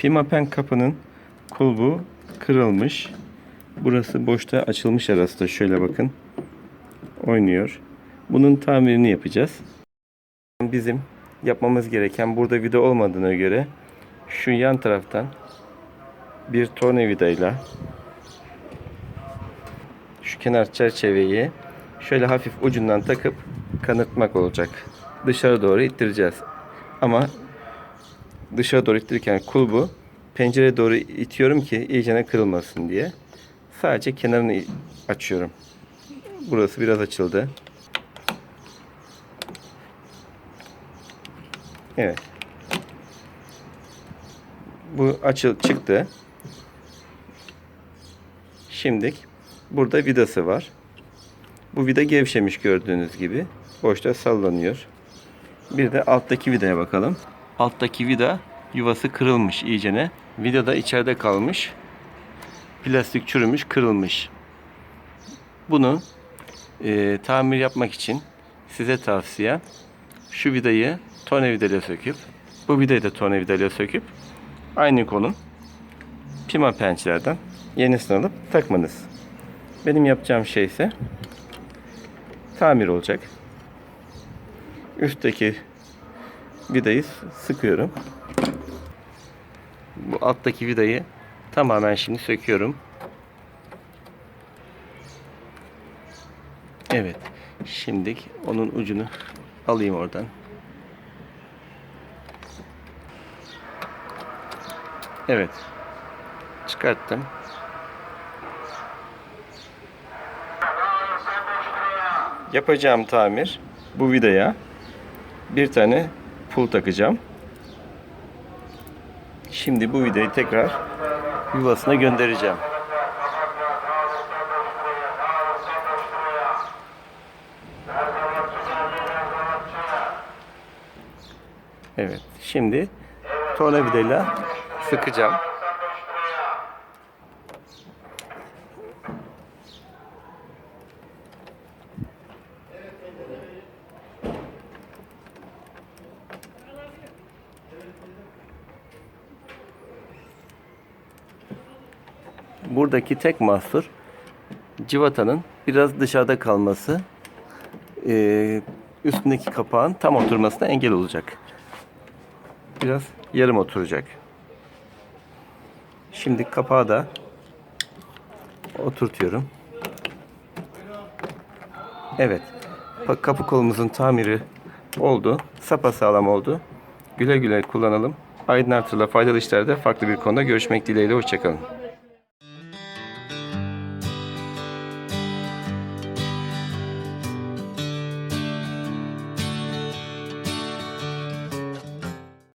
Pimapen kapının kulbu kırılmış. Burası boşta açılmış arası da şöyle bakın. Oynuyor. Bunun tamirini yapacağız. Bizim yapmamız gereken burada vida olmadığına göre şu yan taraftan bir tornavidayla şu kenar çerçeveyi şöyle hafif ucundan takıp kanırtmak olacak. Dışarı doğru ittireceğiz. Ama dışarı doğru ittirirken kulbu pencereye doğru itiyorum ki iyicene kırılmasın diye. Sadece kenarını açıyorum. Burası biraz açıldı. Evet. Bu açıl çıktı. Şimdi burada vidası var. Bu vida gevşemiş gördüğünüz gibi. Boşta sallanıyor. Bir de alttaki vidaya bakalım. Alttaki vida yuvası kırılmış iyicene. Vida da içeride kalmış. Plastik çürümüş, kırılmış. Bunu e, tamir yapmak için size tavsiye şu vidayı tornavidayla söküp bu vidayı da tornavidayla söküp aynı konum pima pençelerden yenisini alıp takmanız. Benim yapacağım şey ise tamir olacak. Üstteki vidayı sıkıyorum. Bu alttaki vidayı tamamen şimdi söküyorum. Evet. Şimdi onun ucunu alayım oradan. Evet. Çıkarttım. Yapacağım tamir bu vidaya bir tane pul takacağım. Şimdi bu vidayı tekrar yuvasına göndereceğim. Evet. Şimdi tornavidayla sıkacağım. Buradaki tek mahsur civatanın biraz dışarıda kalması eee, üstündeki kapağın tam oturmasına engel olacak. Biraz yarım oturacak. Şimdi kapağı da oturtuyorum. Evet. Kapı kolumuzun tamiri oldu. Sapasağlam oldu. Güle güle kullanalım. Aydın Artır'la faydalı işlerde farklı bir konuda görüşmek dileğiyle. Hoşçakalın.